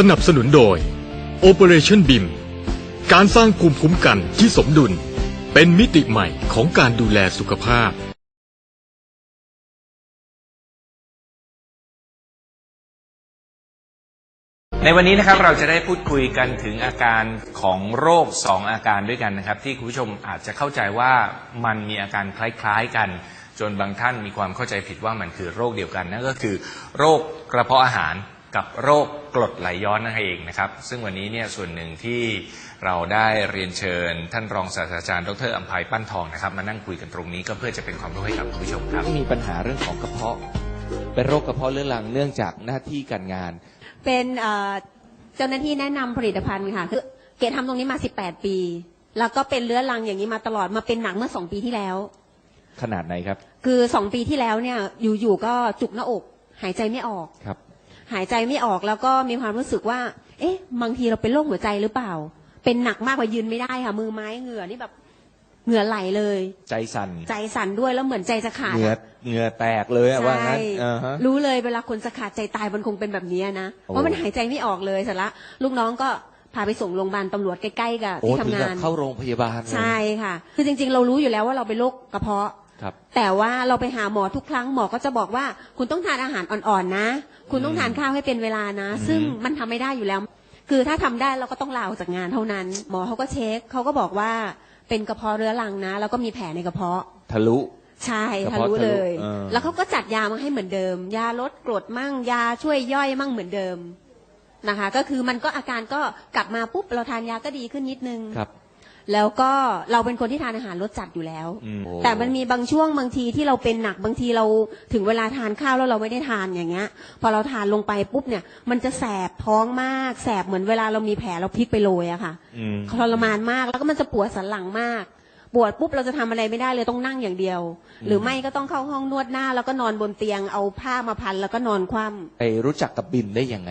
สนับสนุนโดย Operation BIM การสร้างภูมิคุ้มกันที่สมดุล เป็นมิติใหม่ของการดูแลสุขภาพ ในวันนี้นะครับเราจะได้พูดคุยกันถึงอาการของโรค 2 อาการด้วยกันนะครับ ที่คุณผู้ชมอาจจะเข้าใจว่ามันมีอาการคล้าย ๆ กัน จนบางท่านมีความเข้าใจผิดว่ามันคือโรคเดียวกันนั่นก็คือ โรคกระเพาะอาหาร กับโรคกรดไหลย้อนนั่นเองนะครับ ซึ่งวันนี้เนี่ยส่วนหนึ่งที่เราได้เรียนเชิญ ท่านรองศาสตราจารย์ดรอัมภัยปั้นทองนะครับ มานั่งคุยกันตรงนี้ก็เพื่อจะเป็นความรู้ให้กับคุณผู้ชมครับ มีปัญหาเรื่องของกระเพาะ เป็นโรคกระเพาะเรื้อรังเนื่องจากหน้าที่การงาน เป็นเอ่อเจ้าหน้าที่แนะนำผลิตภัณฑ์ค่ะคือเกดทำตรงนี้มา 18 ปี แล้วก็เป็นเรื้อรังอย่างนี้มาตลอดมาเป็นหนักเมื่อ2ปีที่แล้ว ขนาดไหนครับ คือ2ปีที่แล้วเนี่ยอยู่ๆก็จุกหน้าอก หายใจไม่ออก ครับ หายใจไม่ออกแล้วก็มีความรู้สึกว่า เอ๊ะ บางทีเราเป็นโรคหัวใจหรือเปล่า เป็นหนักมากกว่ายืนไม่ได้ค่ะ มือไม้เหงื่อนี่แบบเหงื่อไหลเลย ใจสั่นใจสั่นด้วยแล้วเหมือนใจจะขาดเหงื่ออะเหงื่อแตกเลยอะว่างั้นใช่อ่าฮะ รู้เลยเวลาคนจะขาดใจตายมันคงเป็นแบบนี้นะโอ้ เพราะมันหายใจไม่ออกเลยเสร็จละลูกน้องก็พาไปส่งโรงพยาบาลตำรวจใกล้ๆกับโอ้ที่ถึงทำกับงานเข้าโรงพยาบาลเลย ใช่ค่ะ คือจริงๆ เรารู้อยู่แล้วว่าเราเป็นโรคกระเพาะ ครับ แต่ว่าเราไปหาหมอทุกครั้งหมอก็จะบอกว่า คุณต้องทานอาหารอ่อนๆนะ คุณต้องทานข้าวให้เป็นเวลานะอืมซึ่งมันทำไม่ได้อยู่แล้ว คือถ้าทำได้เราก็ต้องลาออกจากงานเท่านั้น หมอเขาก็เช็คเขาก็บอกว่าเป็นกระเพาะเรื้อรังนะ แล้วก็มีแผลในกระเพาะ ทะลุใช่กระทะเพาะลุทะลุเลยเออแล้วเขาก็จัดยามาให้เหมือนเดิม ยาลดกรดมั่งยาช่วยย่อยมั่งเหมือนเดิมนะคะ ก็คือมันก็อาการก็กลับมาปุ๊บเราทานยาก็ดีขึ้นนิดนึงครับ แล้วก็เราเป็นคนที่ทานอาหารรสจัดอยู่แล้ว อืมโอ้ แต่มันมีบางช่วงบางทีที่เราเป็นหนักบางทีเราถึงเวลาทานข้าวแล้วเราไม่ได้ทานอย่างเงี้ย พอเราทานลงไปปุ๊บเนี่ย มันจะแสบท้องมากแสบเหมือนเวลาเรามีแผลเราพลิกไปโรยอะค่ะ อืม ทรมานมากแล้วก็มันจะปวดสันหลังมาก ปวดปุ๊บเราจะทำอะไรไม่ได้เลยต้องนั่งอย่างเดียว หรือไม่ก็ต้องเข้าห้องนวดหน้า แล้วก็นอนบนเตียงเอาผ้ามาพันแล้วก็นอนคว่ำ ไปรู้จักกับบิมได้ยังไง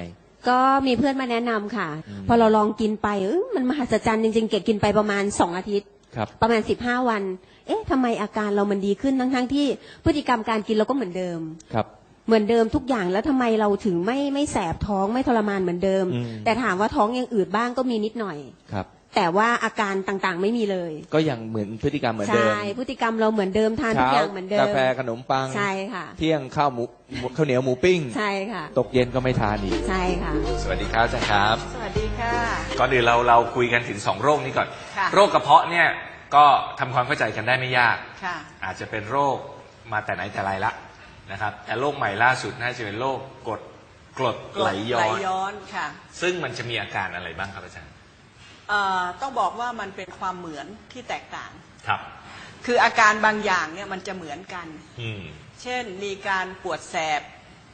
ก็มีเพื่อนมาแนะนำค่ะพอเราลองกินไปเอ้ยมันมหัศจรรย์จริงๆ เกดกินไปประมาณสองอาทิตย์ ครับ ประมาณสิบห้าวัน เอ๊ะทำไมอาการเรามันดีขึ้นทั้งๆที่พฤติกรรมการกินเราก็เหมือนเดิม ครับ เหมือนเดิมทุกอย่างแล้วทำไมเราถึงไม่ไม่แสบท้องไม่ทรมานเหมือนเดิม อืม แต่ถามว่าท้องยังอืดบ้างก็มีนิดหน่อย ครับ แต่ว่าอาการต่างๆไม่มีเลย ก็ยังเหมือนพฤติกรรมเหมือนเดิม ใช่ พฤติกรรมเราเหมือนเดิมทานทุกอย่างเหมือนเดิม กาแฟขนมปัง ใช่ค่ะ เที่ยงข้าวหมูหมูข้าวเหนียวหมูปิ้ง ใช่ค่ะ ตกเย็นก็ไม่ทานอีก ใช่ค่ะ สวัสดีครับอาจารย์ครับ สวัสดีค่ะ ก่อนอื่นเราเราคุยกันถึงสองโรคนี้ก่อนค่ะโรคกระเพาะเนี่ยก็ทำความเข้าใจกันได้ไม่ยากค่ะอาจจะเป็นโรคมาแต่ไหนแต่ไรละนะครับ แต่โรคใหม่ล่าสุดน่าจะเป็นโรคกรดกรดไหลย้อไหลนย้อนค่ะซึ่งมันจะมีอาการอะไรบ้างครับอาจารย์เอ่อ ต้องบอกว่ามันเป็นความเหมือนที่แตกต่าง ครับ คืออาการบางอย่างเนี่ยมันจะเหมือนกัน อืม เช่นมีการปวดแสบ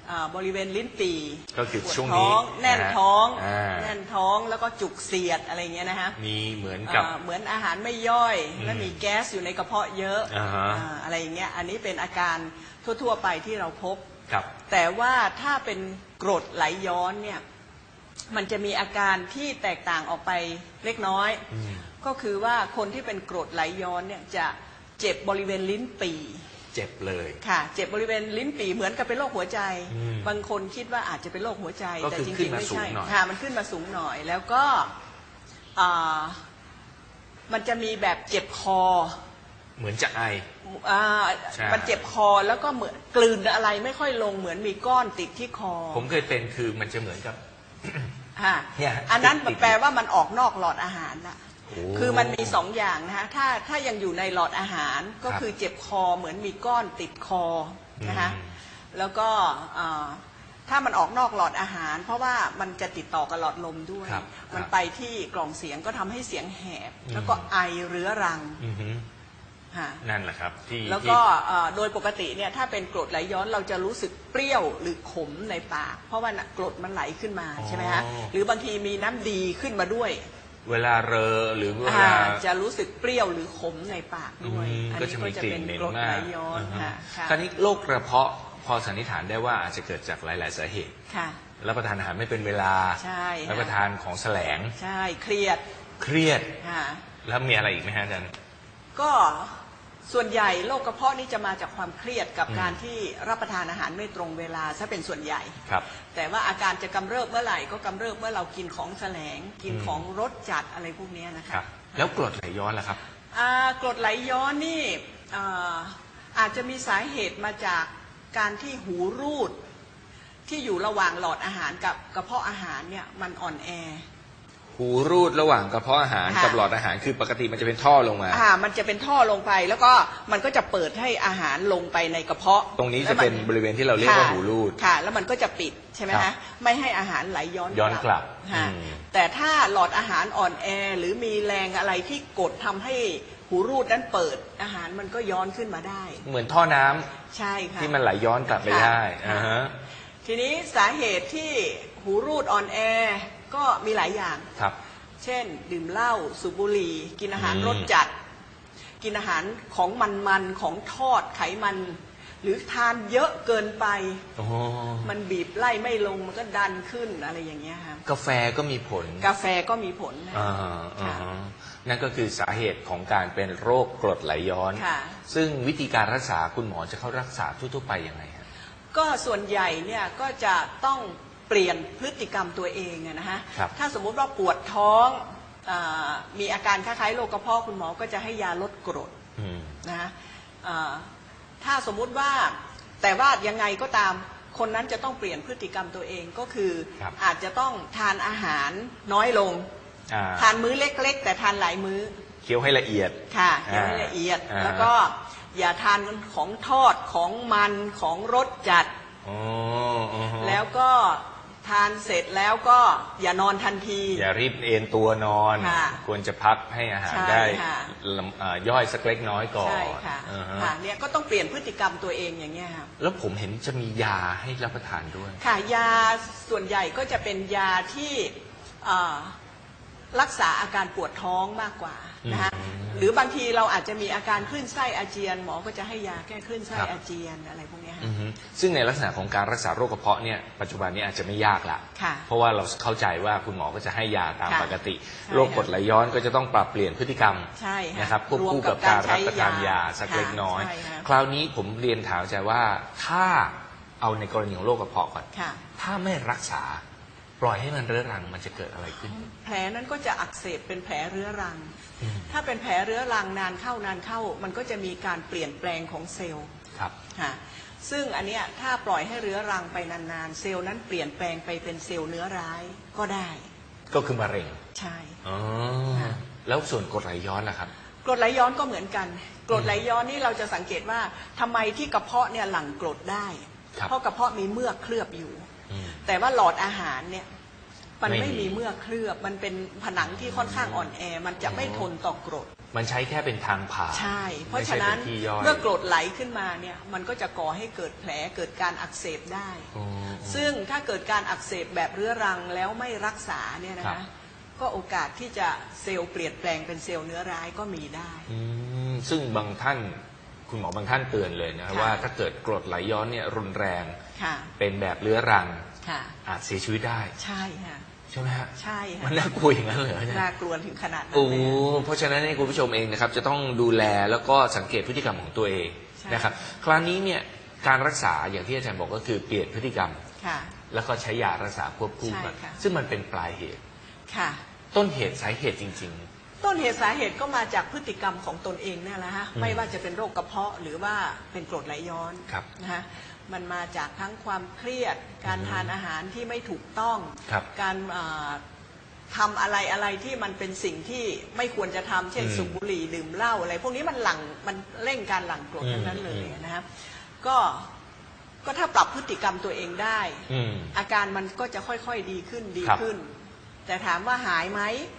อ่าบริเวณลิ้นปี่ก็คือปวดช่วงนี้ท้องแน่นนะฮะท้องอ่า แน่นท้องแล้วก็จุกเสียดอะไรเงี้ยนะฮะมีเหมือนกับ อ่าเหมือนอาหารไม่ย่อย อืมและมีแก๊สอยู่ในกระเพาะเยอะอ่าฮะ อ่าอะไรอย่างเงี้ยอันนี้เป็นอาการทั่ว ๆ ไปที่เราพบ ครับ แต่ว่าถ้าเป็นกรดไหลย้อนเนี่ย มันจะมีอาการที่แตกต่างออกไปเล็กน้อย อืมก็คือว่าคนที่เป็นกรดไหลย้อนเนี่ยจะเจ็บบริเวณลิ้นปี่ เจ็บเลย ค่ะ เจ็บบริเวณลิ้นปี่เหมือนกับเป็นโรคหัวใจ อืมบางคนคิดว่าอาจจะเป็นโรคหัวใจ ก็แต่คือจขึ้รินงๆมาไม่สูงใช่หน่อย ค่ะมันขึ้นมาสูงหน่อย แล้วก็อ่ามันจะมีแบบเจ็บคอเหมือนจะไอ อ่าใช่ มันเจ็บคอแล้วก็เหมือนกลืนอะไรไม่ค่อยลงเหมือนมีก้อนติดที่คอ ผมเคยเป็นคือมันจะเหมือนกับ ค่ะเนี่ยอันนั้นติดๆ แปลว่ามันออกนอกหลอดอาหารละโอ้คือมันมีสองอย่างนะคะถ้าถ้ายังอยู่ในหลอดอาหารก็ครับคือเจ็บคอเหมือนมีก้อนติดคอนะคะอืม แล้วก็อ่าถ้ามันออกนอกหลอดอาหาร เพราะว่ามันจะติดต่อกับหลอดลมด้วย ครับมันครับไปที่กล่องเสียงก็ทำให้เสียงแหบอืมแล้วก็ไอเรื้อรัง อือฮึ ค่ะนั่นแหละครับที่แล้วที่ก็เอ่อโดยปกติเนี่ยถ้าเป็นกรดไหลย้อนเราจะรู้สึกเปรี้ยวหรือขมในปาก เพราะว่าน่ะกรดมันไหลขึ้นมาใช่ไหมฮะหรือบางทีมีน้ำดีขึ้นมาด้วยเวลาเรอหรือเวอ่าลาจะรู้สึกเปรี้ยวหรือขมในปากอืด้วยมอันก็นี้จะก็มีจะกลิ่เป็นนเหม็นกรดมาไหลกย้อนาฮะค่ะค่ะคราวนี้โรคกระเพาะพอสันนิษฐานได้ว่าอาจจะเกิดจากหลาย ๆ สาเหตุ ค่ะ รับประทานอาหารไม่เป็นเวลา ใช่ค่ะ รับประทานของแสลง ใช่เครียดเครียด ค่ะ แล้วมีอะไรอีกไหมฮะอาจารย์ ก็ส่วนใหญ่โรคกระเพาะนี่จะมาจากความเครียดกับอืม การที่รับประทานอาหารไม่ตรงเวลาซะเป็นส่วนใหญ่ ครับ แต่ว่าอาการจะกำเริบเมื่อไหร่ก็กำเริบเมื่อเรากินของแสลง กินอืม ของรสจัดอะไรพวกเนี้ยนะคคะรับ แล้วกรดไหลย้อนล่ะครับ อ่ากรดไหลย้อนนี่อ่าอาจจะมีสาเหตุมาจากการที่หูรูด ที่อยู่ระหว่างหลอดอาหารกับกระเพาะอาหารเนี่ยมันอ่อนแอ หูรูดระหว่างกระเพาะอาหารค่ะ กับหลอดอาหารคือปกติมันจะเป็นท่อลงมาอ่ามันจะเป็นท่อลงไปแล้วก็มันก็จะเปิดให้อาหารลงไปในกระเพาะตรงนี้แล้จะวมัเป็นบริเวณที่เราเรียกว่าค่ะหูรูด ค่ะ แล้วมันก็จะปิดใช่ไหมครัคะบไม่ให้อาหารไหลย้อนย้อนกลับค่ะอืม แต่ถ้าหลอดอาหารอ่อนแอหรือมีแรงอะไรที่กดทำให้หูรูดนั้นเปิดอาหารมันก็ย้อนขึ้นมาได้ เหมือนท่อน้ำใช่ค่ะ ที่มันไหลย้อนกลับไปค่ะได้ค่ะ อ่าฮะ ทีนี้สาเหตุที่หูรูดอ่อนแอ ก็มีหลายอย่าง ครับ เช่น ดื่มเหล้าสูบบุหรี่กินอาหารอืม รสจัด กินอาหารของมันๆของทอดไขมัน หรือทานเยอะเกินไป โอ้มันบีบไล่ไม่ลงมันก็ดันขึ้นอะไรอย่างเงี้ยค่ะกาแฟก็มีผลกาแฟก็มีผลนะ อ่าอ่าฮะนั่นก็คือสาเหตุของการเป็นโรคกรดไหลย้อน ค่ะ ซึ่งวิธีการรักษาคุณหมอจะเข้ารักษาทั่วๆไปยังไงฮะ ก็ส่วนใหญ่เนี่ยก็จะต้อง เปลี่ยนพฤติกรรมตัวเองอะนะฮะครับถ้าสมมุติว่าปวดท้องอามีอาการคล้ายๆโรคกระเพาะคุณหมอก็จะให้ยาลดกรดอืมนะฮะอ่าถ้าสมมุติว่าแต่ว่ายังไงก็ตามคนนั้นจะต้องเปลี่ยนพฤติกรรมตัวเองก็คือครับอาจจะต้องทานอาหารน้อยลงอ่าทานมื้อเล็กๆ แต่ทานหลายมื้อเคี้ยวให้ละเอียดค่ะเคี้ยวให้ละเอียดอ่าแล้วก็อย่าทานของทอดของมันของรสจัดอ๋ออือฮะแล้วก็ ทานเสร็จแล้วก็อย่านอนทันที อย่ารีบเอนตัวนอน ค่ะควรจะพักให้อาหารใช่ได้ค่ะ ลำอ่าย่อยสักเล็กน้อยก่อนใช่ค่ะอ่าฮะค่ะเนี่ยก็ต้องเปลี่ยนพฤติกรรมตัวเองอย่างเงี้ยค่ะ แล้วผมเห็นจะมียาให้รับประทานด้วย ค่ะยาส่วนใหญ่ก็จะเป็นยาที่เอ่อรักษาอาการปวดท้องมากกว่านะคะอืม หรือบางทีเราอาจจะมีอาการคลื่นไส้อาเจียน หมอก็จะให้ยาแก้คลื่นไส้ครับอาเจียนอะไรพวกเนี้ยค่ะ อือฮึซึ่งในลักษณะของการรักษาโรคกระเพาะเนี่ยปัจจุบันนี้อาจจะไม่ยากละค่ะเพราะว่าเราเข้าใจว่าคุณหมอก็จะให้ยาตามค่ะปกติใช่โรคกรดไหลย้อนก็จะต้องปรับเปลี่ยนพฤติกรรมใช่ค่ะนะครับควบคู่รวมกักับบการการใช้รับประทานยายาสักค่ะเล็กน้อย ใช่ค่ะ คราวนี้ผมเรียนถามอาจารย์ว่าถ้าเอาในกรณีของโรคกระเพาะก่อน ค่ะ ถ้าไม่รักษา ปล่อยให้มันเรื้อรังมันจะเกิดอะไรขึ้น แผลนั้นก็จะอักเสบเป็นแผลเรื้อรัง อืม ถ้าเป็นแผลเรื้อรังนานเข้านานเข้า มันก็จะมีการเปลี่ยนแปลงของเซลล์ครับ ค่ะซึ่งอันเนี้ยถ้าปล่อยให้เรื้อรังไปนานๆ เซลล์นั้นเปลี่ยนแปลงไปเป็นเซลล์เนื้อร้ายก็ได้ ก็คือมะเร็งใช่ อ๋อค่ะ แล้วส่วนกรดไหลย้อนล่ะครับ กรดไหลย้อนก็เหมือนกัน กรดไหลย้อนนี่เราจะสังเกตว่าทำไมที่กระเพาะเนี่ยหลั่งกรดได้ครับ เพราะกระเพาะมีเมือกเคลือบอยู่อืมแต่ว่าหลอดอาหารเนี่ยมันไม่ไม่มีมีเมือกเคลือบ มันเป็นผนังที่ค่อนข้างอ่อนแอ มันจะไม่ทนต่อกรด มันใช้แค่เป็นทางผ่านใช่ เพราะไม่ฉะใช่นั้นเป็นที่ย่อยเมื่อกรดไหลขึ้นมาเนี่ย มันก็จะก่อให้เกิดแผลเกิดการอักเสบได้อ๋อซึ่งถ้าเกิดการอักเสบแบบเรื้อรังแล้วไม่รักษาเนี่ยนะครัคะบก็โอกาสที่จะเซลล์เปลี่ยนแปลงเป็นเซลล์เนื้อร้ายก็มีได้อืมซึ่งบางท่าน คุณหมอบางท่านเตือนเลยนะครับค่ะ ว่าถ้าเกิดกรดไหลย้อนเนี่ยรุนแรงค่ะ เป็นแบบเรื้อรังค่ะ อาจเสียชีวิตได้ใช่ค่ะ ใช่ไหมฮะใช่ค่ะมันน่ากลัวอย่างนั้นเหรอเนี่ย น่ากลัวถึงขนาดนั้นโอ้เลยค่ะเพราะฉะนั้นเนี่ยคุณผู้ชมเองนะครับจะต้องดูแลแล้วก็สังเกตพฤติกรรมของตัวเองใช่ นะครับ คราวนี้เนี่ยการรักษาอย่างที่อาจารย์บอกก็คือเปลี่ยนพฤติกรรม ค่ะ แล้วก็ใช้ยารักษาควบคู่กัน ใช่ค่ะ ซึ่งมันเป็นปลายเหตุ ค่ะ ต้นเหตุสาเหตุจริง ต้นเหตุสาเหตุก็มาจากพฤติกรรมของตนเองนั่นแหละฮะอืมไม่ว่าจะเป็นโรคกระเพาะหรือว่าเป็นกรดไหลย้อนครับนะฮะ มันมาจากทั้งความเครียด การอืมทานอาหารที่ไม่ถูกต้อง ครับการอ่าทำอะไรอะไรที่มันเป็นสิ่งที่ไม่ควรจะทำเช่นอืมสูบบุหรี่ดื่มเหล้าอะไร พวกนี้มันหลั่งมันเร่งการหลั่งกรดอืมทั้งนั้นเลยอืม นะครับก็ก็ถ้าปรับพฤติกรรมตัวเองได้ๆอืม อาการมันก็จะค่อยๆดีขึ้นดีครับ ขึ้น แต่ถามว่าหายไหมอ่า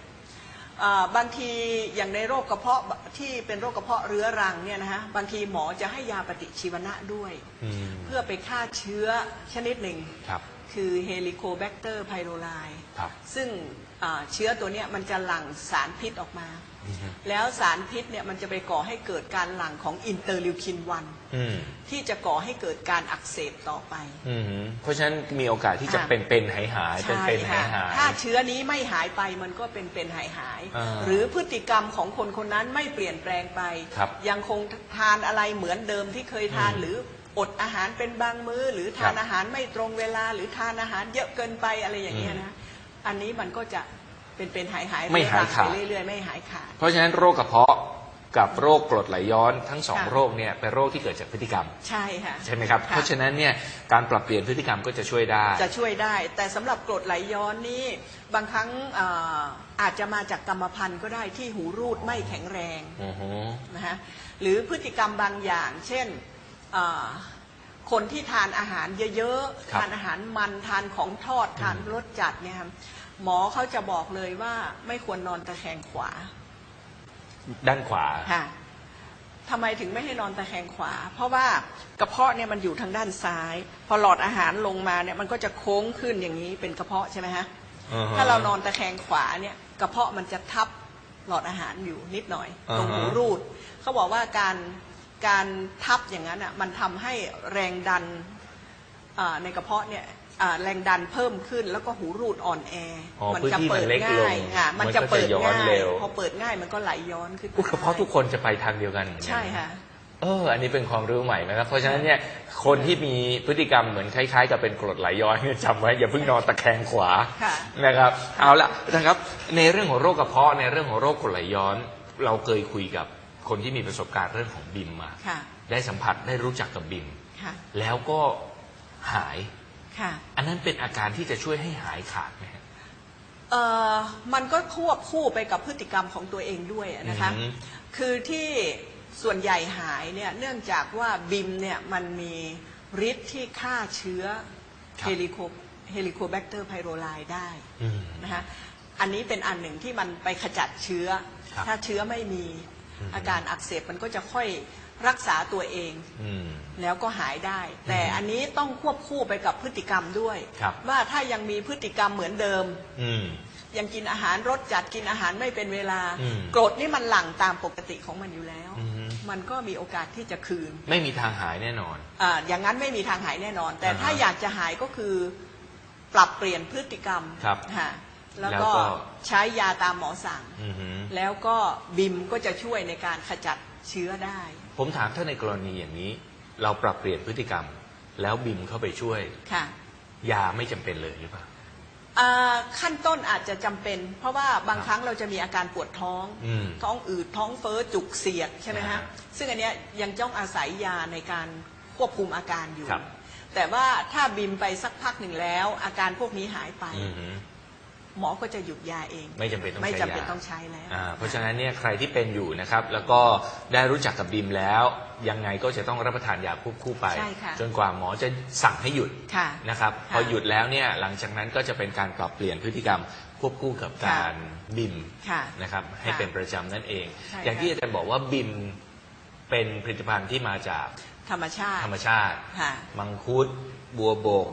บางทีอย่างในโรคกระเพาะที่เป็นโรคกระเพาะเรื้อรังเนี่ยนะฮะบางทีหมอจะให้ยาปฏิชีวนะด้วยอืมเพื่อไปฆ่าเชื้อชนิดหนึ่งครับคือเฮลิโคแบคเตอร์ไพโรไลครับซึ่งอ่า เชื้อตัวเนี้ยมันจะหลั่งสารพิษออกมาอือฮึแล้วสารพิษเนี่ยมันจะไปก่อให้เกิดการหลั่งของอินเตอร์ลิวคินอืม1ที่จะก่อให้เกิดการอักเสบต่อไปอืมเพราะฉะนั้นมีโอกาสที่จะค่ะเป็นเป็นหายหายเป็นใช่เป็นหายค่ะหายถ้าเชื้อนี้ไม่หายไปมันก็เป็นเป็นหายหายอ่าหรือพฤติกรรมของคนคนนั้นไม่เปลี่ยนแปลงไปครับยังคงทานอะไรเหมือนเดิมที่เคยทานอืมหรืออดอาหารเป็นบางมือ้อ หรือทานครับอาหารไม่ตรงเวลา หรือทานอาหารเยอะเกินไปอะไรอย่างเงี้ยนะ อันนี้มันก็จะเป็นเป็นหายหายไม่หายขาดไปเรื่อยๆไม่หายขาด เพราะฉะนั้นโรคกระเพาะกับโรคกรดไหลย้อนทั้งสองค่ะโรคเนี่ยเป็นโรคที่เกิดจากพฤติกรรม ใช่ค่ะใช่ไหมครับค่ะเพราะฉะนั้นเนี่ยการปรับเปลี่ยนพฤติกรรมก็จะช่วยได้ จะช่วยได้ แต่สำหรับกรดไหลย้อนนี่บางครั้งอ่าอาจจะมาจากกรรมพันธุ์ก็ได้ที่หูรูดไม่แข็งแรงอือฮึนะฮะหรือพฤติกรรมบางอย่าง เช่นอ่า คนที่ทานอาหารเยอะๆทานอาหารมันทานของทอดทานรสจัดเนี่ยครับหมอเขาจะบอกเลยว่าไม่ควรนอนตะแคงขวาด้านขวา ค่ะทำไมถึงไม่ให้นอนตะแคงขวา เพราะว่ากระเพาะเนี่ยมันอยู่ทางด้านซ้าย พอหลอดอาหารลงมาเนี่ยมันก็จะโค้งขึ้นอย่างนี้เป็นกระเพาะใช่ไหมฮะอือฮะ ถ้าเรานอนตะแคงขวาเนี่ยกระเพาะมันจะทับหลอดอาหารอยู่นิดหน่อยตรงอ่าฮะหูรูด เขาบอกว่าการ การทับอย่างนั้นอะมันทำให้แรงดันอ่าในกระเพาะเนี่ยอ่าแรงดันเพิ่มขึ้นแล้วก็หูรูดอ่อนแออ๋อมัพื้นจะที่มันเปิดเล็กลง่างยค่ะมันจะเปิดย้อนง่ายเร็วพอเปิดง่ายมันก็ไหลย้อนขึ้นอุ๊ยกระเพาะทุกคนจะไปทางเดียวกันเหมือนกันใช่ค่ะเออ อันนี้เป็นความรู้ใหม่นะครับ เพราะฉะนั้นเนี่ย คนที่มีพฤติกรรมเหมือนคล้ายๆ กับเป็นกรดไหลย้อนเนี่ยจำไว้อย่าเพิ่งนอนตะแคงขวาค่ะนะครับ เอาละนะครับ ในเรื่องของโรคกระเพาะในเรื่องของโรคกรดไหลย้อน เราเคยคุยกับ คนที่มีประสบการณ์เรื่องของบิมมา ค่ะ ได้สัมผัสได้รู้จักกับบิม ค่ะ แล้วก็หาย ค่ะ อันนั้นเป็นอาการที่จะช่วยให้หายขาดไหมฮะ เอ่อมันก็ควบคู่ไปกับพฤติกรรมของตัวเองด้วยนะคะ อืมคือที่ส่วนใหญ่หายเนี่ยเนื่องจากว่าบิมเนี่ยมันมีฤทธิ์ที่ฆ่าเชื้อเฮลิโคเฮลิโคแบคเตอร์ไพโรไลได้อืม นะคะ อันนี้เป็นอันหนึ่งที่มันไปขจัดเชื้อ ครับถ้าเชื้อไม่มี อืมอาการอักเสบมันก็จะค่อยรักษาตัวเองอืมแล้วก็หายได้ แต่อันนี้ต้องควบคู่ไปกับพฤติกรรมด้วยครับว่าถ้ายังมีพฤติกรรมเหมือนเดิมอืมยังกินอาหารรสจัดกินอาหารไม่เป็นเวลาอืมกรดนี่มันหลั่งตามปกติของมันอยู่แล้วอือฮึมันก็มีโอกาสที่จะคืน ไม่มีทางหายแน่นอนอาอย่างนั้นไม่มีทางหายแน่นอน แต่อ่าฮะถ้าอยากจะหายก็คือ ปรับเปลี่ยนพฤติกรรมครับฮะ แล้วแล้วก็ก็ใช้ยาตามหมอสั่ง อือหือ แล้วก็บิมก็จะช่วยในการขจัดเชื้อได้ ผมถามถ้าในกรณีอย่างนี้ เราปรับเปลี่ยนพฤติกรรม แล้วบิมเข้าไปช่วย ค่ะยาไม่จำเป็นเลยหรือเปล่า อ่าขั้นต้นอาจจะจำเป็น เพราะว่าบางครั้งเราจะมีอาการปวดท้อง อืมท้องอืดท้องเฟ้อจุกเสียดใช่ไหมอ่าฮะซึ่งอันเนี้ยยังต้องอาศัยยาในการควบคุมอาการอยู่ ครับ แต่ว่าถ้าบิมไปสักพักหนึ่งแล้ว อาการพวกนี้หายไป อือหือ หมอก็จะหยุดยาเอง ไม่จำเป็นต้องไม่ใช้จำเป็นยาต้องใช้แล้ว อ่าเพราะฉะนั้นเนี่ยใครที่เป็นอยู่นะครับ แล้วก็ได้รู้จักกับบิมแล้ว ยังไงก็จะต้องรับประทานยาควบคู่ไป ใช่ค่ะ จนกว่าหมอจะสั่งให้หยุด ค่ะ นะครับค่ะพอหยุดแล้วเนี่ยหลังจากนั้นก็จะเป็นการปรับเปลี่ยนพฤติกรรมควบคู่กับการบิมค่ะ นะครับให้ค่ะเป็นประจำนั่นเอง ใช่อย่างที่ค่ะ อาจารย์บอกว่าบิมเป็นผลิตภัณฑ์ที่มาจากธรรมชาติธรรมชาติ ค่ะ มังคุด บัวบก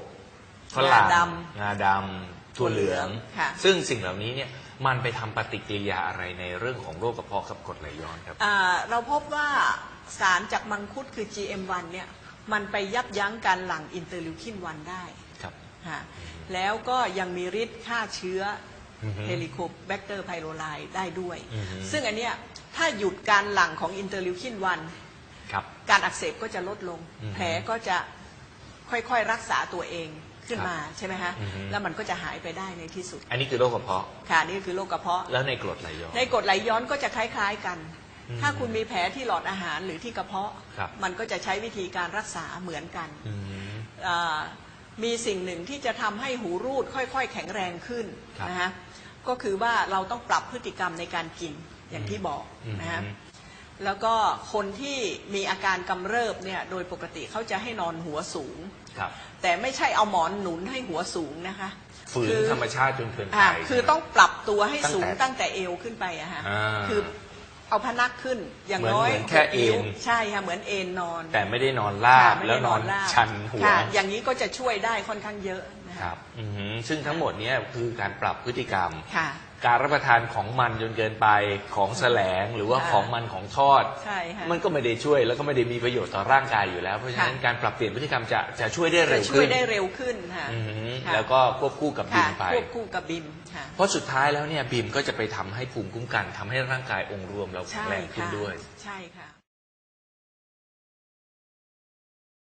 ฝรั่งงาดงาดำ ถั่วเหลือง ค่ะซึ่งสิ่งเหล่านี้เนี่ยมันไปทำปฏิกิริยาอะไรในเรื่องของโรคกระเพาะกับกรดไหลย้อนครับ อ่าเราพบว่าสารจากมังคุดคือ GM1 เนี่ยมันไปยับยั้งการหลั่งอินเตอร์ลิวคิน1 ได้ครับ ฮะแล้วก็ยังมีฤทธิ์ฆ่าเชื้อออฮึเฮลิโคแบคเตอร์ไพโรไลได้ด้วย อือฮึ ซึ่งอันเนี้ยถ้าหยุดการหลั่งของอินเตอร์ลิวคินครับ1การอักเสบก็จะลดลง อือฮึแผลก็จะค่อยๆรักษาตัวเอง ขึ้นมาใช่ไหมฮะอือฮึ แล้วมันก็จะหายไปได้ในที่สุด อันนี้คือโรคกระเพาะ ค่ะนี่คือโรคกระเพาะ แล้วในกรดไหลย้อน ในกรดไหลย้อนก็จะคล้าย ๆกัน อืมถ้าคุณมีแผลที่หลอดอาหารหรือที่กระเพาะ ครับ มันก็จะใช้วิธีการรักษาเหมือนกันอืม อ่ามีสิ่งหนึ่งที่จะทำให้หูรูดค่อยๆ แข็งแรงขึ้นครับนะฮะ ก็คือว่าเราต้องปรับพฤติกรรมในการกินอย่างที่บอกอืมนะฮะ แล้วก็คนที่มีอาการกำเริบเนี่ยโดยปกติเขาจะให้นอนหัวสูง ครับแต่ไม่ใช่เอาหมอนหนุนให้หัวสูงนะคะ ฝืนคือ ธรรมชาติจนเกินไป อ่าคือต้องปรับตัวให้สูงตั้ตั้งงแต่แต่เอวขึ้นไปอะฮะอ่าคือเอาพนักขึ้นอย่างเหมือนน้อยเหมือนแค่เอนวใช่ค่ะเหมือนเอนนอนแต่ไม่ได้นอนราบค่ะไม่แล้วได้นอนราบชันหัว ค่ะอย่างนี้ก็จะช่วยได้ค่อนข้างเยอะนะคคะรับอือหือซึ่งทั้งหมดเนี้คือการปรับพฤติกรรม ค่ะ การรับประทานของมันจนเกินไปของแสลงหรือว่าค่ะของมันของทอด ใช่ค่ะ มันก็ไม่ได้ช่วยแล้วก็ไม่ได้มีประโยชน์ต่อร่างกายอยู่แล้ว เพราะฉะนั้นค่ะการปรับเปลี่ยนพฤติกรรมจะจะช่วยได้เร็จะวช่วขึ้ยนได้เร็วขึ้นค่ะอือหือค่ะแล้วก็ควบคู่กับบิค่ะมไป ควบคู่กับบิมค่ะ เพราะสุดท้ายแล้วเนี่ยบิมก็จะไปทำให้ภูมิคุ้มกันทำให้ร่างกายองค์รวมเราแข็งใช่แรงขึ้นค่ะด้วย ใช่ค่ะ